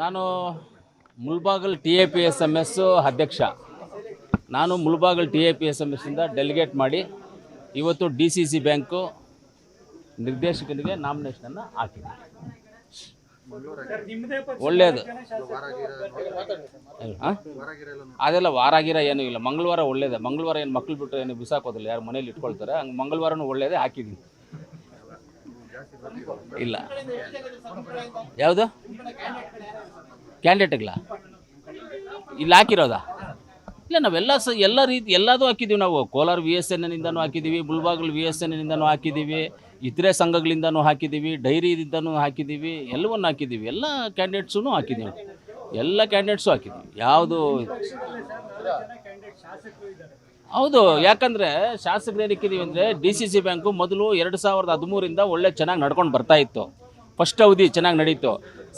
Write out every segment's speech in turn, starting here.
ನಾನು Mulbagal T A P S M S ಅಧ್ಯಕ್ಷ. ನಾನು Mulbagal T A P S M ಎಸ್ಸಿಂದ delegate ಮಾಡಿ ಇವತ್ತು ಡಿ ಸಿ ಸಿ ಬ್ಯಾಂಕು ನಿರ್ದೇಶಕನಿಗೆ ನಾಮಿನೇಷನನ್ನು ಹಾಕಿದ್ದೀನಿ. ಒಳ್ಳೆಯದು ಅದೆಲ್ಲ ವಾರಾಗಿರ ಏನೂ ಇಲ್ಲ. ಮಂಗಳವಾರ ಒಳ್ಳೇದೇ. ಮಂಗಳವಾರ ಏನು ಮಕ್ಳು ಬಿಟ್ಟರೆ ಏನು ಬಿಸಾಕೋದಿಲ್ಲ. ಯಾರು ಮನೇಲಿ ಇಟ್ಕೊಳ್ತಾರೆ. ಹಂಗೆ ಮಂಗಳವಾರನೂ ಒಳ್ಳೇದೇ ಹಾಕಿದ್ದೀನಿ. ಇಲ್ಲ. ಯಾವುದು? ಕ್ಯಾಂಡಿಡೇಟ್ಗಳ ಇಲ್ಲಿ ಹಾಕಿರೋದಾ? ಇಲ್ಲ ನಾವೆಲ್ಲ ಸ, ಎಲ್ಲ ರೀತಿ, ಎಲ್ಲದೂ ಹಾಕಿದ್ದೀವಿ ನಾವು. ಕೋಲಾರ ವಿ ಎಸ್ ಎನ್ನಿಂದನೂ ಹಾಕಿದ್ದೀವಿ ಬುಲ್ಬಾಗ್ಲು ವಿ ಎಸ್ ಎನ್ನಿಂದನೂ ಹಾಕಿದ್ದೀವಿ ಇತರೆ ಸಂಘಗಳಿಂದನೂ ಹಾಕಿದ್ದೀವಿ ಡೈರಿಯಿಂದನೂ ಹಾಕಿದ್ದೀವಿ ಎಲ್ಲವನ್ನು ಹಾಕಿದ್ದೀವಿ ಎಲ್ಲ ಕ್ಯಾಂಡಿಡೇಟ್ಸೂ ಹಾಕಿದ್ದೀವಿ ಎಲ್ಲ ಕ್ಯಾಂಡಿಡೇಟ್ಸು ಹಾಕಿದ್ದೀವಿ ಯಾವುದು ಹೌದು, ಯಾಕಂದ್ರೆ ಶಾಸಕರು ಏನಕ್ಕಿದೀವಿ ಅಂದ್ರೆ ಡಿ ಸಿ ಸಿ ಬ್ಯಾಂಕು ಮೊದಲು ಎರಡು ಸಾವಿರದ ಹದಿಮೂರಿಂದ ಒಳ್ಳೆ ಚೆನ್ನಾಗಿ ನಡ್ಕೊಂಡು ಬರ್ತಾ ಇತ್ತು. ಫಸ್ಟ್ ಅವಧಿ ಚೆನ್ನಾಗಿ ನಡೀತು.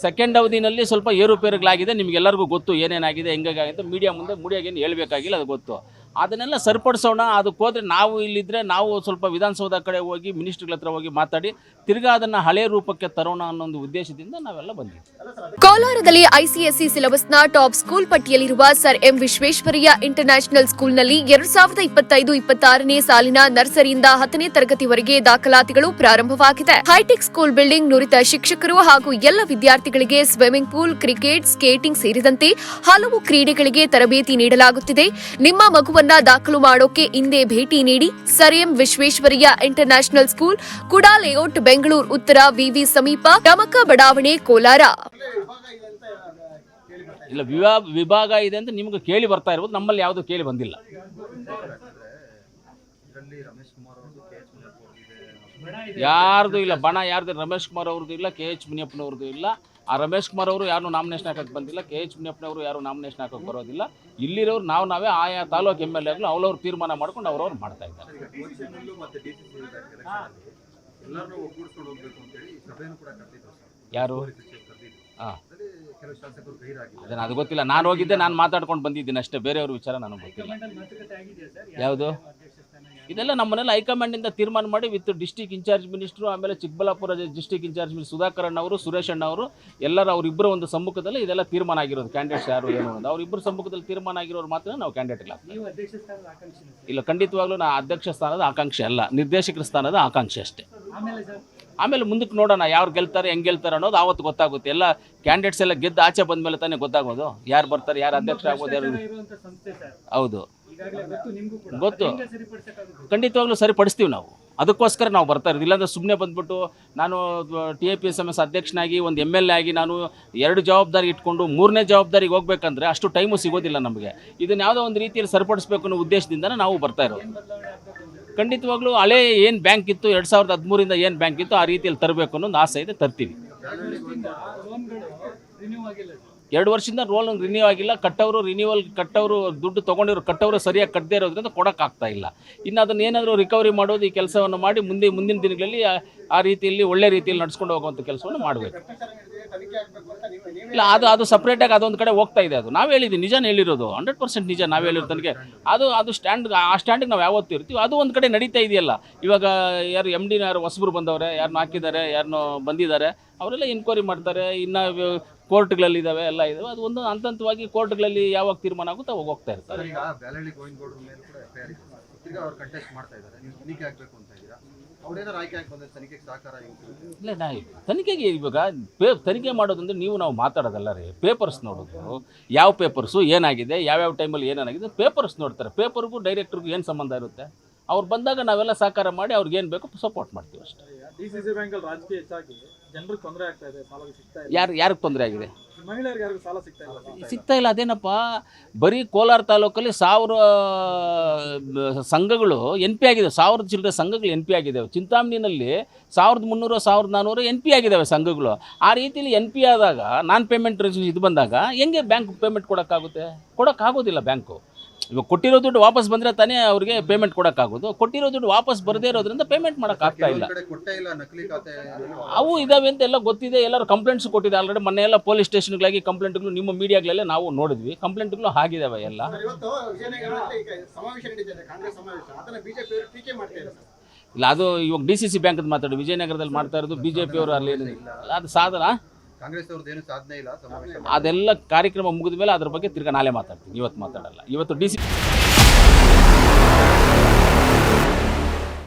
ಸೆಕೆಂಡ್ ಅವಧಿನಲ್ಲಿ ಸ್ವಲ್ಪ ಏರುಪೇರುಗಳಾಗಿದೆ, ನಿಮಗೆಲ್ಲರಿಗೂ ಗೊತ್ತು ಏನೇನಾಗಿದೆ, ಹೆಂಗಾಗಿದೆ ಮೀಡಿಯಾ ಮುಂದೆ ಮುಡಿಯಾಗೇನು ಹೇಳ್ಬೇಕಾಗಿಲ್ಲ, ಅದು ಗೊತ್ತು. ಅದನ್ನೆಲ್ಲ ಸರಿಪಡಿಸೋಣ, ಅದಕ್ಕೆ ಹೋದರೆ ನಾವು ಇಲ್ಲಿದ್ದರೆ ನಾವು ಸ್ವಲ್ಪ ವಿಧಾನಸೌಧ ಕಡೆ ಹೋಗಿ, ಮಿನಿಸ್ಟ್ರಿಗಳ ಹತ್ರ ಹೋಗಿ ಮಾತಾಡಿ, ತಿರ್ಗಾ ಅದನ್ನು ಹಳೆ ರೂಪಕ್ಕೆ ತರೋಣ ಅನ್ನೋ ಒಂದು ಉದ್ದೇಶದಿಂದ ನಾವೆಲ್ಲ ಬಂದಿದ್ದೀವಿ. ಕೋಲಾರದಲ್ಲಿ ಐಸಿಎಸ್ಸಿ ಸಿಲೆಬಸ್ನ ಟಾಪ್ ಸ್ಕೂಲ್ ಪಟ್ಟಿಯಲ್ಲಿರುವ ಸರ್ ಎಂ ವಿಶ್ವೇಶ್ವರಯ್ಯ ಇಂಟರ್ನ್ಯಾಷನಲ್ ಸ್ಕೂಲ್ನಲ್ಲಿ ಎರಡ್ ಸಾವಿರದ ಇಪ್ಪತ್ತೈದು, ಇಪ್ಪತ್ತಾರನೇ ಸಾಲಿನ ನರ್ಸರಿಯಿಂದ ಹತ್ತನೇ ತರಗತಿವರೆಗೆ ದಾಖಲಾತಿಗಳು ಪ್ರಾರಂಭವಾಗಿದೆ. ಹೈಟೆಕ್ ಸ್ಕೂಲ್ ಬಿಲ್ಡಿಂಗ್ ನುರಿತ ಶಿಕ್ಷಕರು ಹಾಗೂ ಎಲ್ಲ ವಿದ್ಯಾರ್ಥಿಗಳಿಗೆ ಸ್ವಿಮ್ಮಿಂಗ್ ಪೂಲ್, ಕ್ರಿಕೆಟ್, ಸ್ಕೇಟಿಂಗ್ ಸೇರಿದಂತೆ ಹಲವು ಕ್ರೀಡೆಗಳಿಗೆ ತರಬೇತಿ ನೀಡಲಾಗುತ್ತಿದೆ. ನಿಮ್ಮ ಮಗುವನ್ನ ದಾಖಲು ಮಾಡೋಕೆ ಇಂದೇ ಭೇಟಿ ನೀಡಿ sir M Visvesvaraya international school, Kuda layout, Bengaluru ಉತ್ತರ ವಿವಿ ಸಮೀಪ ಟಮಕ ಬಡಾವಣೆ ಕೋಲಾರ. ಇಲ್ಲ ವಿಭಾ ವಿಭಾಗ ಇದೆ ಅಂತ ನಿಮ್ಗೆ ಕೇಳಿ ಬರ್ತಾ ಇರ್ಬೋದು, ನಮ್ಮಲ್ಲಿ ಯಾವುದು ಕೇಳಿ ಬಂದಿಲ್ಲ. ಯಾರ್ದು ಇಲ್ಲ, ಬಣ ಯಾರ್ದು ರಮೇಶ್ ಕುಮಾರ್ ಅವ್ರದ್ದು ಇಲ್ಲ, ಕೆ ಎಚ್ ಮುನಿಯಪ್ಪನವ್ರದ್ದು ಇಲ್ಲ. ಆ ರಮೇಶ್ ಕುಮಾರ್ ಅವರು ಯಾರು ನಾಮಿನೇಷನ್ ಹಾಕಕ್ಕೆ ಬಂದಿಲ್ಲ ಕೆ ಎಚ್ ಮುನಿಯಪ್ಪನವರು ಯಾರು ನಾಮಿನೇಷನ್ ಹಾಕಕ್ಕೆ ಬರೋದಿಲ್ಲ. ಇಲ್ಲಿರೋರು ನಾವು ನಾವೇ ಆಯಾ ತಾಲೂಕು ಎಂ ಎಲ್ ಎಗಳು ಅವ್ರವ್ರು ತೀರ್ಮಾನ ಮಾಡ್ಕೊಂಡು ಅವ್ರವ್ರು ಮಾಡ್ತಾ ಇದ್ದಾರೆ. ಯಾರು? ಹಾಂ. ಅದ್ರಲ್ಲಿ ಕೆಲವು ಶಾಸಕರು ಗೈರಾಗಿದ್ದಾರೆ. ಅದನ್ನು ಅದು ಗೊತ್ತಿಲ್ಲ. ನಾನು ಹೋಗಿದ್ದೆ ನಾನು ಮಾತಾಡ್ಕೊಂಡು ಬಂದಿದ್ದೀನಿ ಅಷ್ಟೇ. ಬೇರೆಯವ್ರ ವಿಚಾರ ನನಗೆ ಗೊತ್ತಿಲ್ಲ. ಯಾವುದು? ಇದೆಲ್ಲ ನಮ್ಮನೆಲ್ಲ ಹೈಕಮಾಂಡಿಂದ ತೀರ್ಮಾನ ಮಾಡಿ ವಿತ್ ಡಿಸ್ಟಿಕ್ ಇನ್ಚಾರ್ಜ್ ಮಿನಿಸ್ಟ್ರು ಆಮೇಲೆ Chikkaballapur district in charge minister Sudhakar ಅಣ್ಣವರು ಸುರೇಶ್ ಅಣ್ಣ ಅವರು ಎಲ್ಲರ ಅವರಿಬ್ಬರ ಒಂದು ಸಮ್ಮುಖದಲ್ಲಿ ಇದೆಲ್ಲ ತೀರ್ಮಾನ ಆಗಿರೋದು. ಕ್ಯಾಂಡಿಡೇಟ್ಸ್ ಯಾರು ಏನು ಅಂತ. ಅವರಿಬ್ಬರ ಸಮ್ಮುಖದಲ್ಲಿ ತೀರ್ಮಾನ ಆಗಿರೋರು ಮಾತ್ರ ನಾವು ಕ್ಯಾಂಡಿಡೇಟ್ ಇಲ್ಲ ಖಂಡಿತವಾಗ್ಲೂ ನಾ ಅಧ್ಯಕ್ಷ ಸ್ಥಾನದ ಆಕಾಂಕ್ಷೆ ಅಲ್ಲ. ನಿರ್ದೇಶಕರ ಸ್ಥಾನದ ಆಕಾಂಕ್ಷೆ ಅಷ್ಟೇ. ಆಮೇಲೆ ಮುಂದಕ್ಕೆ ನೋಡೋಣ ಯಾರು ಗೆಲ್ತಾರೆ ಹೆಂಗೆ ಗೆಲ್ತಾರೆ ಅನ್ನೋದು ಆವತ್ತು ಗೊತ್ತಾಗುತ್ತೆ. ಎಲ್ಲ ಕ್ಯಾಂಡಿಡೇಟ್ಸ್ ಎಲ್ಲ ಗೆದ್ದು ಆಚೆ ಬಂದ ಮೇಲೆ ತಾನೇ ಗೊತ್ತಾಗೋದು. ಯಾರು ಬರ್ತಾರೆ ಯಾರು ಅಧ್ಯಕ್ಷ ಆಗ್ಬೋದು ಯಾರು ಹೌದು. ಗೊತ್ತು ಖಂಡಿತವಾಗ್ಲೂ ಸರಿಪಡಿಸ್ತೀವಿ ನಾವು. ಅದಕ್ಕೋಸ್ಕರ ನಾವು ಬರ್ತಾ ಇರೋದು ಇಲ್ಲಾಂದ್ರೆ ಸುಮ್ಮನೆ ಬಂದ್ಬಿಟ್ಟು ನಾನು T A P S M S ಅಧ್ಯಕ್ಷನಾಗಿ ಒಂದು ಎಂ ಎಲ್ ಎ ಆಗಿ ನಾನು ಎರಡು ಜವಾಬ್ದಾರಿ ಇಟ್ಕೊಂಡು ಮೂರನೇ ಜವಾಬ್ದಾರಿಗೆ ಹೋಗ್ಬೇಕಂದ್ರೆ ಅಷ್ಟು ಟೈಮು ಸಿಗೋದಿಲ್ಲ ನಮಗೆ. ಇದನ್ನ ಯಾವುದೋ ಒಂದು ರೀತಿಯಲ್ಲಿ ಸರಿಪಡಿಸ್ಬೇಕು ಅನ್ನೋ ಉದ್ದೇಶದಿಂದನೇ ನಾವು ಬರ್ತಾ ಇರೋದು. ಖಂಡಿತವಾಗ್ಲೂ ಹಳೆ ಏನು ಬ್ಯಾಂಕ್ ಇತ್ತು ಎರಡು ಸಾವಿರದ ಹದಿಮೂರಿಂದ ಏನು ಬ್ಯಾಂಕ್ ಇತ್ತು ಆ ರೀತಿಯಲ್ಲಿ ತರಬೇಕು ಅನ್ನೋ ಒಂದು ಆಸೆ ಇದೆ ತರ್ತೀವಿ. ಎರಡು ವರ್ಷದಿಂದ ರೋಲ್ ರಿನ್ಯೂ ಆಗಿಲ್ಲ. ಕಟ್ಟವರು ರಿನ್ಯೂವಲ್ ಕಟ್ಟವರು ದುಡ್ಡು ತೊಗೊಂಡಿರೋ, ಕಟ್ಟವರು ಸರಿಯಾಗಿ ಕಟ್ಟದೇ ಇರೋದ್ರಿಂದ ಕೊಡೋಕ್ಕಾಗ್ತಾ ಇಲ್ಲ. ಇನ್ನು ಅದನ್ನು ಏನಾದರೂ ರಿಕವರಿ ಮಾಡೋದು ಈ ಕೆಲಸವನ್ನು ಮಾಡಿ ಮುಂದೆ, ಮುಂದಿನ ದಿನಗಳಲ್ಲಿ ಆ- ರೀತಿಯಲ್ಲಿ, ಒಳ್ಳೆ ರೀತಿಯಲ್ಲಿ ನಡ್ಸ್ಕೊಂಡು ಹೋಗುವಂಥ ಕೆಲಸವನ್ನು ಮಾಡಬೇಕು. ಇಲ್ಲ, ಅದು ಅದು ಸಪ್ರೇಟಾಗಿ ಅದೊಂದು ಕಡೆ ಹೋಗ್ತಾ ಇದೆ ಅದು. ನಾವು ಹೇಳಿದ್ವಿ, ನಿಜನೇ ಹೇಳಿರೋದು. ಹಂಡ್ರೆಡ್ ಪರ್ಸೆಂಟ್ ನಿಜ ನಾವು ಹೇಳಿರೋ ತನಗೆ ಅದು ಅದು ಸ್ಟ್ಯಾಂಡ್ ಆ ಸ್ಟ್ಯಾಂಡಿಗೆ ನಾವು ಯಾವತ್ತೂ ಇರ್ತೀವಿ. ಅದು ಒಂದು ಕಡೆ ನಡೀತಾ ಇದೆಯಲ್ಲ. ಇವಾಗ ಯಾರು ಎಂ ಡಿನ ಯಾರು ಹೊಸಬ್ರು ಬಂದವ್ರೆ ಯಾರನ್ನ ಹಾಕಿದ್ದಾರೆ ಯಾರನ್ನೋ ಬಂದಿದ್ದಾರೆ, ಅವರೆಲ್ಲ ಇನ್ಕ್ವೈರಿ ಮಾಡ್ತಾರೆ. ಇನ್ನು ಕೋರ್ಟ್ಗಳಲ್ಲಿ ಇದ್ದಾವೆ ಎಲ್ಲ ಇದಾವೆ. ಅದು ಒಂದು ಹಂತ ಹಂತವಾಗಿ ಕೋರ್ಟ್ಗಳಲ್ಲಿ ಯಾವಾಗ ತೀರ್ಮಾನ ಆಗುತ್ತೋ ಅವಾಗ ಹೋಗ್ತಾ ಇರ್ತಾರೆ. ಇಲ್ಲ. ನಾ ತನಿಖೆಗೆ ಇವಾಗ ಪೇ ತನಿಖೆ ಮಾಡೋದಂದ್ರೆ ನೀವು ನಾವು ಮಾತಾಡೋದಲ್ಲ ರೀ. ಪೇಪರ್ಸ್ ನೋಡೋದು. ಯಾವ ಪೇಪರ್ಸು ಏನಾಗಿದೆ ಯಾವ್ಯಾವ ಟೈಮಲ್ಲಿ ಏನೇನಾಗಿದೆ ಪೇಪರ್ಸ್ ನೋಡ್ತಾರೆ. ಪೇಪರ್ಗೂ ಡೈರೆಕ್ಟ್ರಿಗೂ ಏನು ಸಂಬಂಧ ಇರುತ್ತೆ? ಅವ್ರು ಬಂದಾಗ ನಾವೆಲ್ಲ ಸಹಕಾರ ಮಾಡಿ ಅವ್ರಿಗೆ ಏನು ಬೇಕೋ ಸಪೋರ್ಟ್ ಮಾಡ್ತೀವಿ ಅಷ್ಟೇ. ಡಿ ಸಿ ಸಿ ಬ್ಯಾಂಕ್ ಅಲ್ಲಿ ರಾಜಕೀಯ ಹೆಚ್ಚಾಗಿ ಜನರಿಗೆ ತೊಂದರೆ ಆಗ್ತಾ ಇದೆ ಸಾಲ ಸಿಗ್ತಾ ಇಲ್ಲ. ಯಾರು ಯಾರಿಗೆ ತೊಂದರೆ ಆಗಿದೆ? ಮಹಿಳೆಯರಿಗೆ ಯಾರಿಗೂ ಸಾಲ ಸಿಗ್ತಾ ಇಲ್ಲ. ಸಿಗ್ತಾ ಇಲ್ಲ ಅದೇನಪ್ಪ? ಬರೀ ಕೋಲಾರ ತಾಲೂಕಲ್ಲಿ ಸಾವಿರ ಸಂಘಗಳು ಎನ್ ಪಿ ಆಗಿದೆ ಸಾವಿರದ ಚಿಲ್ಲರೆ ಸಂಘಗಳು ಎನ್ ಪಿ ಆಗಿದ್ದಾವೆ ಚಿಂತಾಮಣಿನಲ್ಲಿ ಸಾವಿರದ ಮುನ್ನೂರು ಸಾವಿರದ ನಾನ್ನೂರು ಎನ್ ಪಿ ಆಗಿದ್ದಾವೆ ಸಂಘಗಳು. ಆ ರೀತಿಯಲ್ಲಿ ಎನ್ ಪಿ ಆದಾಗ ನಾನ್ ಪೇಮೆಂಟ್ ಇದು ಬಂದಾಗ ಹೆಂಗೆ ಬ್ಯಾಂಕ್ ಪೇಮೆಂಟ್ ಕೊಡೋಕ್ಕಾಗುತ್ತೆ? ಕೊಡೋಕ್ಕಾಗೋದಿಲ್ಲ ಬ್ಯಾಂಕು ಇವಾಗ ಕೊಟ್ಟಿರೋ ದುಡ್ಡು ವಾಪಸ್ ಬಂದರೆ ತಾನೇ ಅವ್ರಿಗೆ ಪೇಮೆಂಟ್ ಕೊಡೋಕ್ಕಾಗೋದು. ಕೊಟ್ಟಿರೋ ದುಡ್ಡು ವಾಪಸ್ ಬರದೇ ಇರೋದ್ರಿಂದ ಪೇಮೆಂಟ್ ಮಾಡೋಕ್ಕಾಗ್ತಾ ಇಲ್ಲ. ಅವು ಇದಾವೆ ಅಂತ ಎಲ್ಲ ಗೊತ್ತಿದೆ. ಎಲ್ಲರೂ ಕಂಪ್ಲೇಂಟ್ಸ್ ಕೊಟ್ಟಿದೆ. ಆಲ್ರೆಡಿ ಮೊನ್ನೆ ಎಲ್ಲ ಪೊಲೀಸ್ ಸ್ಟೇಷನ್ಗಳಾಗಿ ಕಂಪ್ಲೇಂಟ್ಗಳು ನಿಮ್ಮ ಮೀಡಿಯಾಗಳಲ್ಲೇ ನಾವು ನೋಡಿದ್ವಿ. ಕಂಪ್ಲೇಂಟ್ಗಳು ಆಗಿದಾವೆ ಎಲ್ಲ. ಬಿಜೆಪಿ ಅವರು ಇಲ್ಲ ಅದು ಇವಾಗ ಡಿ ಸಿ ಸಿ ಬ್ಯಾಂಕದ ಮಾತಾಡಿ. ವಿಜಯನಗರದಲ್ಲಿ ಮಾಡ್ತಾ ಇರೋದು ಬಿ ಜೆ ಪಿಯವರು ಅಲ್ಲಿ ಅಲ್ಲ, ಅದು ಸಾಧನ? ಕಾಂಗ್ರೆಸ್ ಏನು ಸಾಧನೆ ಇಲ್ಲ ಅದೆಲ್ಲ ಕಾರ್ಯಕ್ರಮ ಮುಗಿದ ಮೇಲೆ ಅದ್ರ ಬಗ್ಗೆ ತಿರ್ಗಾ ನಾಳೆ ಮಾತಾಡ್ತೀನಿ. ಇವತ್ತು ಮಾತಾಡಲ್ಲ. ಇವತ್ತು ಡಿ ಸಿ